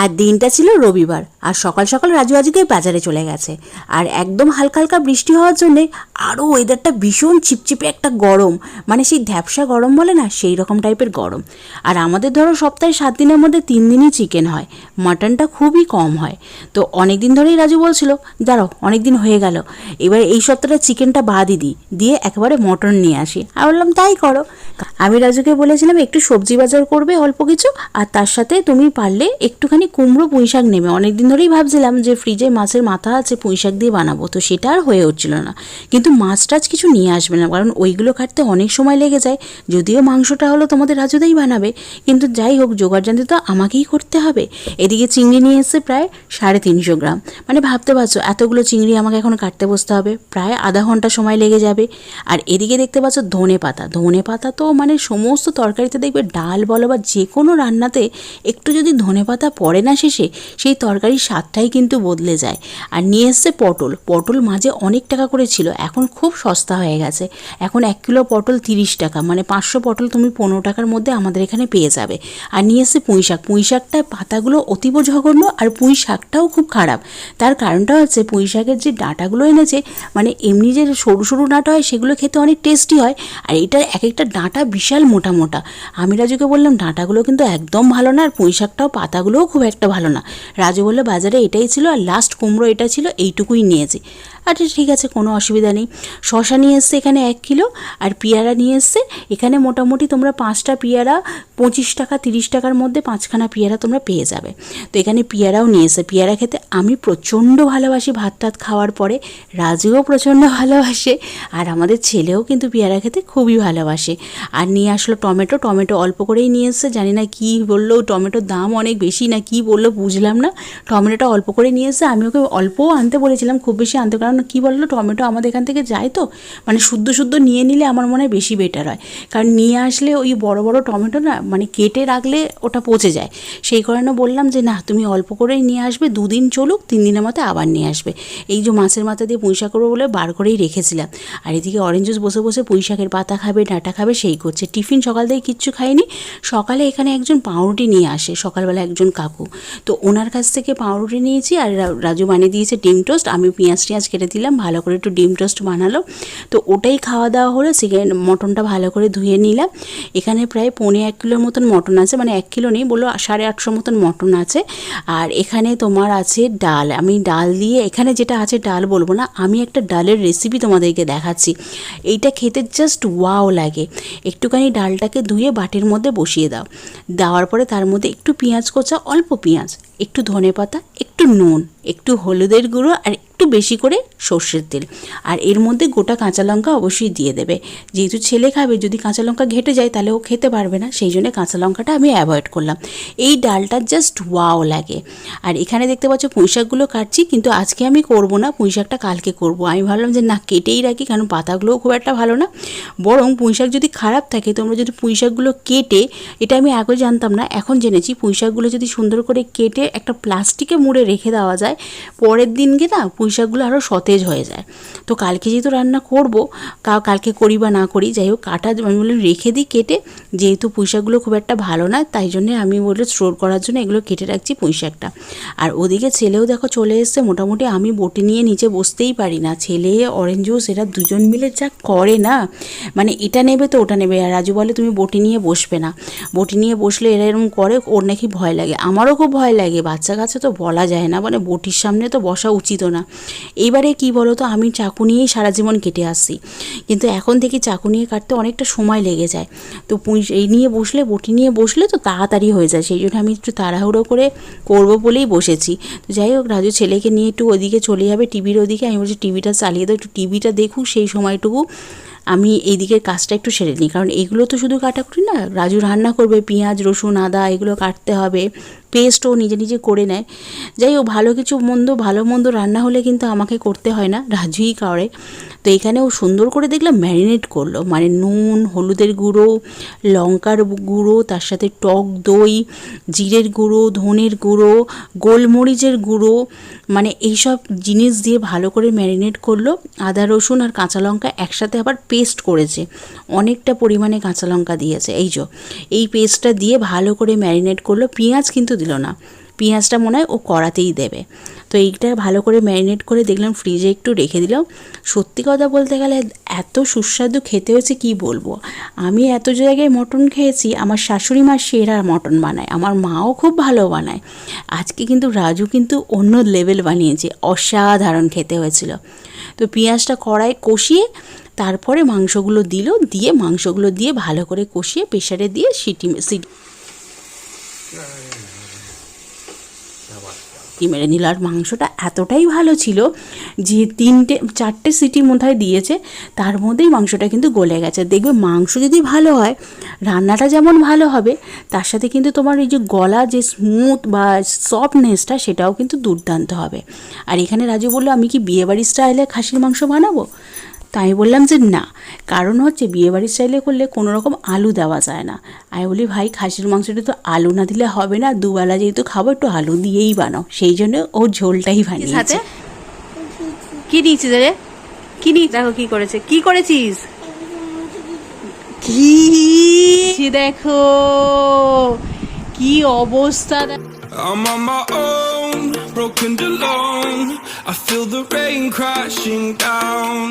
আর দিনটা ছিল রবিবার, আর সকাল সকাল রাজু আজকে বাজারে চলে গেছে। আর একদম হালকা হালকা বৃষ্টি হওয়ার জন্যে আরও ওয়েদারটা ভীষণ চিপচিপে একটা গরম মানে সেই ধ্যাপসা গরম বলে না, সেই রকম টাইপের গরম। আর আমাদের ধরো সপ্তাহে সাত দিনের মধ্যে তিন দিনই চিকেন হয় মাটনটা খুবই কম হয়। তো অনেক দিন ধরেই রাজু বলছিল, দাঁড়াও অনেক দিন হয়ে গেল, এবার এই সপ্তাহটা চিকেনটা বাদই দিই, দিয়ে একেবারে মটন নিয়ে আসি। আর বললাম, তাই করো। আমি রাজুকে বলেছিলাম, একটু সবজি বাজার করবে অল্প কিছু, আর তার সাথে তুমি পারলে একটুখানি কুমড়ো পুঁই শাক নেবে। অনেক দিন ধরেই ভাবছিলাম যে ফ্রিজে মাছের মাথা আছে পুঁই শাক দিয়ে বানাবো। তো সেটা আর হয়ে উঠছিল না। কিন্তু মাছ টাছ কিছু নিয়ে আসবে না, কারণ ওইগুলো কাটতে অনেক সময় লেগে যায়। যদিও মাংসটা হলো তোমাদের রাজুদাই বানাবে, কিন্তু যাই হোক, জোগাড় জানতে তো আমাকেই করতে হবে। এদিকে চিংড়ি নিয়ে এসে প্রায় সাড়ে তিনশো গ্রাম। মানে ভাবতে পারছ, এতগুলো চিংড়ি আমাকে এখন কাটতে বসতে হবে। প্রায় আধা ঘণ্টা সময় লেগে যাবে। আর এদিকে দেখতে পাচ্ছ ধনে পাতা ধনে পাতা তো মানে সমস্ত তরকারিতে দেখবে ডাল বলো বা যে কোনো রান্নাতে একটু যদি ধনে পাতা পড়ে না শেষে, সেই তরকারির স্বাদটাই কিন্তু বদলে যায়। আর নিয়ে এসছে পটল। পটল মাঝে অনেক টাকা করে ছিল, এখন খুব সস্তা হয়ে গেছে। এখন এক কিলো পটল তিরিশ টাকা মানে পাঁচশো পটল তুমি পনেরো টাকার মধ্যে আমাদের এখানে পেয়ে যাবে। আর নিয়ে এসছে পুঁই শাক। পুঁই শাকটা পাতাগুলো অতীব জঘন্য আর পুঁই শাকটাও খুব খারাপ। তার কারণটা হচ্ছে পুঁই শাকের যে ডাঁটাগুলো এনেছে মানে এমনি যে সরু সরু ডাঁটা হয়, সেগুলো খেতে অনেক টেস্টি হয়। আর এটা এক একটা ডাঁটা বিশাল মোটা মোটা। আমি রাজুকে বললাম, ডাঁটাগুলো কিন্তু একদম ভালো না, আর পুঁই শাকটাও, পাতাগুলোও খুব একটা ভালো না। রাজু বলল, বাজারে এটাই ছিল, আর লাস্ট কুমড়ো এটা ছিল, এইটুকুই নিয়েছি। আচ্ছা ঠিক আছে, কোনো অসুবিধা নেই। শশা নিয়ে এসছে এখানে এক কিলো, আর পেয়ারা নিয়ে এসছে। এখানে মোটামুটি তোমরা পাঁচটা পেয়ারা, পঁচিশ টাকা, তিরিশ টাকার মধ্যে পাঁচখানা পেয়ারা তোমরা পেয়ে যাবে। তো এখানে পেয়ারাও নিয়ে এসে পেয়ারা খেতে আমি প্রচণ্ড ভালোবাসি ভাত টাত খাওয়ার পরে। রাজুও প্রচণ্ড ভালোবাসে, আর আমাদের ছেলেও কিন্তু পেয়ারা খেতে খুবই ভালোবাসে। আর নিয়ে আসলো টমেটো। টমেটো অল্প করেই নিয়ে এসছে। জানি না কী বলল, টমেটোর দাম অনেক বেশি না কি বলল, বুঝলাম না। টমেটোটা অল্প করে নিয়ে এসে আমি ওকে অল্পও আনতে বলেছিলাম, খুব বেশি আনতে কারণ কী বলল টমেটো আমাদের এখান থেকে যায় তো মানে শুদ্ধ শুদ্ধ নিয়ে নিলে আমার মনে হয় বেশি বেটার হয়। কারণ নিয়ে আসলে ওই বড় বড় টমেটো না মানে কেটে রাখলে ওটা পচে যায়। সেই কারণে বললাম যে, না, তুমি অল্প করেই নিয়ে আসবে, দুদিন চলুক, তিন দিনের মতো আবার নিয়ে আসবে। এই যে মাছের মাথা দিয়ে পুঁই শাক করব বলে বার করেই রেখেছিলাম। আর এদিকে অরেঞ্জ জুস বসে বসে পুঁই শাকের পাতা খাবে, ডাঁটা খাবে, সেই করছে। টিফিন সকাল থেকে কিচ্ছু খাইনি সকালে এখানে একজন পাউরুটি নিয়ে আসে, সকালবেলা একজন কাকু। তো ওনার কাছ থেকে পাউরুটি নিয়েছি আর রাজু বানিয়ে দিয়েছে ডিম টোস্ট আমি পেঁয়াজ টিয়াজ কেটে দিলাম, ভালো করে একটু ডিম টোস্ট বানালো। তো ওটাই খাওয়া দাওয়া হলো, সেখানে মটনটা ভালো করে ধুয়ে নিলাম। এখানে প্রায় পৌনে এক কিলোর মতন মটন আছে মানে এক কিলো নেই, বলল সাড়ে আটশো মতন মটন আছে। আর এখানে তোমার আছে ডাল, আমি ডাল দিয়ে, এখানে যেটা আছে ডাল বলব না, আমি একটা ডালের রেসিপি তোমাদেরকে দেখাচ্ছি। এইটা খেতে জাস্ট ওয়াও লাগে। একটুখানি ডালটাকে ধুয়ে বাটির মধ্যে বসিয়ে দাও। দেওয়ার পরে তার মধ্যে একটু পেঁয়াজ কোচা, অল্প পেঁয়াজ, একটু ধনে পাতা একটু নুন, একটু হলুদের গুঁড়ো, আর একটু বেশি করে সর্ষের তেল। আর এর মধ্যে গোটা কাঁচা লঙ্কা অবশ্যই দিয়ে দেবে। যেহেতু ছেলে খাবে, যদি কাঁচা লঙ্কা ঘেটে যায়, তাহলে ও খেতে পারবে না। সেই জন্য কাঁচা লঙ্কাটা আমি অ্যাভয়েড করলাম। এই ডালটা জাস্ট ওয়াও লাগে। আর এখানে দেখতে পাচ্ছ পুঁইশাকগুলো কাটছি, কিন্তু আজকে আমি করব না। পুঁইশাকটা কালকে করব। আমি ভাবলাম যে না, কেটেই রাখি, কারণ পাতাগুলোও খুব একটা ভালো না। বরং পুঁইশাক যদি খারাপ থাকে, তোমরা যদি পুঁইশাকগুলো কেটে, এটা আমি আগে জানতাম না, এখন জেনেছি পুঁইশাকগুলো যদি সুন্দর করে কেটে একটা প্লাস্টিকে মুড়ে রেখে দেওয়া যায়, পরের দিনকে না পুঁইশাকগুলো আরও সতেজ হয়ে যায়। তো কালকে যেহেতু রান্না করব কালকে করি বা না করি, যাই হোক, কাটা আমি বললাম রেখে দিই কেটে। যেহেতু পুঁইশাকগুলো খুব একটা ভালো না, তাই জন্য আমি বলে স্টোর করার জন্য এগুলো কেটে রাখছি পুঁইশাকটা। আর ওদিকে ছেলেও দেখো চলে এসছে, মোটামুটি আমি বটি নিয়ে নিচে বসতেই পারি না। ছেলে অরেঞ্জ জুস এরা দুজন মিলে যা করে না মানে এটা নেবে তো ওটা নেবে। আর রাজু বলে তুমি বটি নিয়ে বসবে না। বটি নিয়ে বসলে এরা এরকম করে, ওর নাকি ভয় লাগে। আমারও খুব ভয় লাগে। বাচ্চা কাছে তো বলা যায় না মানে বটির সামনে তো বসা উচিত না। এইবারে কি বলো তো আমি চাকু নিয়েই সারা জীবন কেটে আসছি। কিন্তু এখন থেকে চাকু নিয়ে কাটতে অনেকটা সময় লেগে যায়। তো পুঁই এই নিয়ে বসলে, বটি নিয়ে বসলে তো তাড়াতাড়ি হয়ে যায়। সেই জন্য আমি একটু তাড়াহুড়ো করে করব বলেই বসেছি। তো যাই হোক, রাজু ছেলেকে নিয়ে একটু ওদিকে চলে যাবে, টিভির ওদিকে। আমি বলছি, টিভিটা চালিয়ে দাও, একটু টিভিটা দেখুক সেই সময়টুকু। আমি এই দিকের কাজটা একটু সেরে নিই। কারণ এগুলো তো শুধু কাটাকুটি না, রাজু রান্না করবে, পেঁয়াজ, রসুন, আদা, এগুলো কাটতে হবে। পেস্টও নিজে নিজে করে নেয়। যাই হোক, ভালো কিছু মন্দ, ভালো মন্দ রান্না হলে কিন্তু আমাকে করতে হয় না, রাজুই করে। তো এখানে ও সুন্দর করে দেখলাম ম্যারিনেট করল। মানে নুন, হলুদের গুঁড়ো, লঙ্কার গুঁড়ো, তার সাথে টক দই, জিরের গুঁড়ো, ধনের গুঁড়ো, গোলমরিচের গুঁড়ো মানে এইসব জিনিস দিয়ে ভালো করে ম্যারিনেট করল। আদা, রসুন আর কাঁচা লঙ্কা একসাথে আবার পেস্ট করেছে। অনেকটা পরিমাণে কাঁচা লঙ্কা দিয়েছে। এই যে, এই পেস্টটা দিয়ে ভালো করে ম্যারিনেট করল। পেঁয়াজ কিন্তু দিল না। পেঁয়াজটা মনে হয় ও কড়াতেই দেবে। তো এইটা ভালো করে ম্যারিনেট করে দেখলাম ফ্রিজে একটু রেখে দিলাম। সত্যি কথা বলতে গেলে এত সুস্বাদু খেতে হয়েছে কি বলব? আমি এত জায়গায় মটন খেয়েছি, আমার শাশুড়ি মা সেরা মটন বানায়। আমার মাও খুব ভালো বানায়। আজকে কিন্তু রাজু কিন্তু অন্য লেভেল বানিয়েছে। অসাধারণ খেতে হয়েছিল। তো পেঁয়াজটা কড়াই কষিয়ে তারপরে মাংসগুলো দিল, দিয়ে মাংসগুলো দিয়ে ভালো করে কষিয়ে প্রেশারে দিয়ে সিটি সিটি মেরে নিল। আর মাংসটা এতটাই ভালো ছিল যে তিনটে, চারটে সিটি মধ্যে দিয়েছে, তার মধ্যেই মাংসটা কিন্তু গলে গেছে। দেখবে মাংস যদি ভালো হয়, রান্নাটা যেমন ভালো হবে, তার সাথে কিন্তু তোমার এই যে গলা যে স্মুথ বা সফটনেসটা সেটাও কিন্তু দুর্দান্ত হবে। আর এখানে রাজু বলল, আমি কি বিয়েবাড়ির স্টাইলে খাসির মাংস বানাবো? তাই আমি বললাম যে না। কারণ হচ্ছে বিয়েবাড়ির স্টাইলে করলে কোনো রকম আলু দেওয়া যায় না। আমি বলি ভাই খাসির মাংসটা তো আলু না দিলে হবে না। দুবেলা যেহেতু খাব একটু আলু দিয়েই বানাও। সেই জন্য ও ঝোলটাই বানিয়েছে। কি দিয়েছিস রে? কি নিয়ে দেখো কি করেছে। কি করেছিস? কি? দেখো। কি অবস্থা I'm on my own, broken alone. I feel the rain crashing down.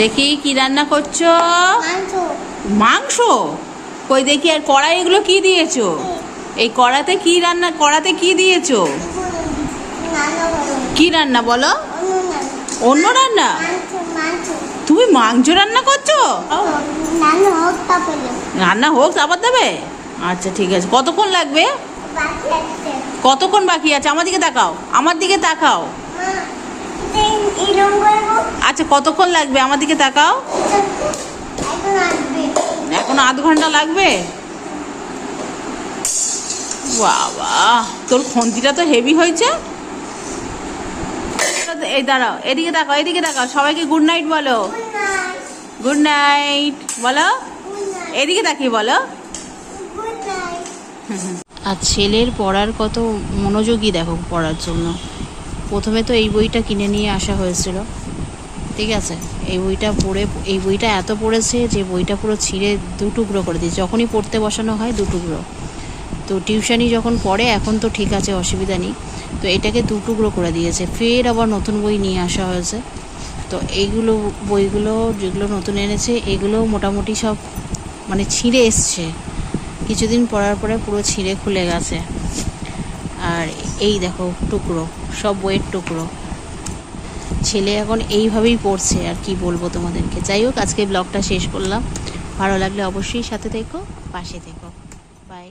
দেখি কি রান্না করছ? মাংস। কই দেখি আর কড়াই এগুলো কি দিয়েছ? এই কড়াতে কি রান্না কড়াতে কি দিয়েছ? কি রান্না বলো? অন্য রান্না? তুমি মাংস রান্না করছ? হোক তারপরে রান্না হোক আবার দেবে? আচ্ছা ঠিক আছে। কতক্ষণ লাগবে? কতক্ষণ বাকি আছে? আমার দিকে তাকাও। আমার দিকে তাকাও। আচ্ছা কতক্ষণ লাগবে? আমার দিকে তাকাও। এখন আধ ঘণ্টা লাগবে? বাবা তোর খন্তিটা তো হেভি হয়েছে। এই দাঁড়াও এদিকে তাকাও এদিকে তাকাও। সবাইকে গুড নাইট বলো। গুড নাইট বলো। এদিকে তাকিয়ে বলো। আর ছেলের পড়ার কত মনোযোগী দেখো পড়ার জন্য। প্রথমে তো এই বইটা কিনে নিয়ে আসা হয়েছিল। ঠিক আছে? এই বইটা পড়ে, এই বইটা এত পড়েছে যে বইটা পুরো ছিঁড়ে দু টুকরো করে দিয়েছে। যখনই পড়তে বসানো হয় দু টুকরো। তো টিউশনি যখন পড়ে, এখন তো ঠিক আছে, অসুবিধা নেই। তো এটাকে দু টুকরো করে দিয়েছে। ফের আবার নতুন বই নিয়ে আসা হয়েছে। তো এইগুলো বইগুলো যেগুলো নতুন এনেছে এগুলো মোটামুটি সব মানে ছিঁড়ে এসছে। কিছুদিন পড়ার পরে পুরো ছিঁড়ে খুলে গেছে। আর এই দেখো টুকরো, সব বইয়ের টুকরো। ছেলে এখন এইভাবেই পড়ছে, আর কি বলব তোমাদেরকে। যাই হোক, আজকে ব্লগটা শেষ করলাম। ভালো লাগলে অবশ্যই সাথে থেকো, পাশে থেকো। বাই